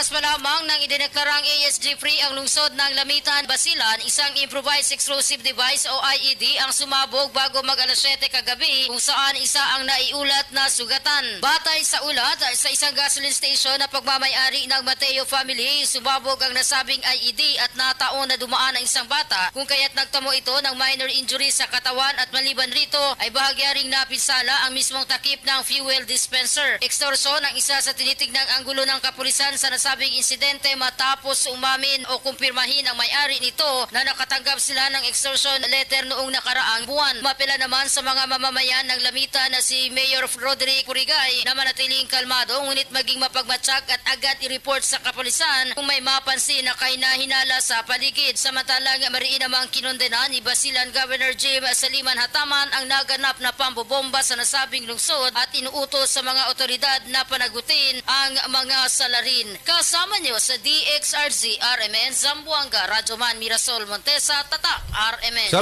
oras pa lamang nang idineklarang ASG-free ang lungsod ng Lamitan, Basilan, isang improvised explosive device o IED ang sumabog bago mag alas 7 kagabi kung saan isa ang naiulat na sugatan. Batay sa ulat, sa isang gasoline station na pagmamayari ng Mateo family, sumabog ang nasabing IED at nataon na dumaan ang isang bata kung kaya't nagtamo ito ng minor injury sa katawan at maliban rito ay bahagya ring napinsala ang mismong takip ng fuel dispenser. Extorson ang isa sa tinitignang anggulo ng kapulisan sa nasabing insidente matapos umamin o kumpirmahin ang may-ari nito na nakatanggap sila ng extortion letter noong nakaraang buwan. Mapila naman sa mga mamamayan ng Lamita na si Mayor Roderick Purigay na manatiling kalmado ngunit maging mapagmatsak at agad i-report sa kapulisan kung may mapansin na kainahinala sa paligid. Samantalang mariin namang kinondenan ni Basilan Governor Jim Saliman Hataman ang naganap na pambobomba sa nasabing lungsod at inuutos sa mga otoridad na panagutin ang mga salarin. Kasama niyo sa DXRZ RMN Zamboanga, Radyoman Mirasol Montesa, Tatak RMN. Sal-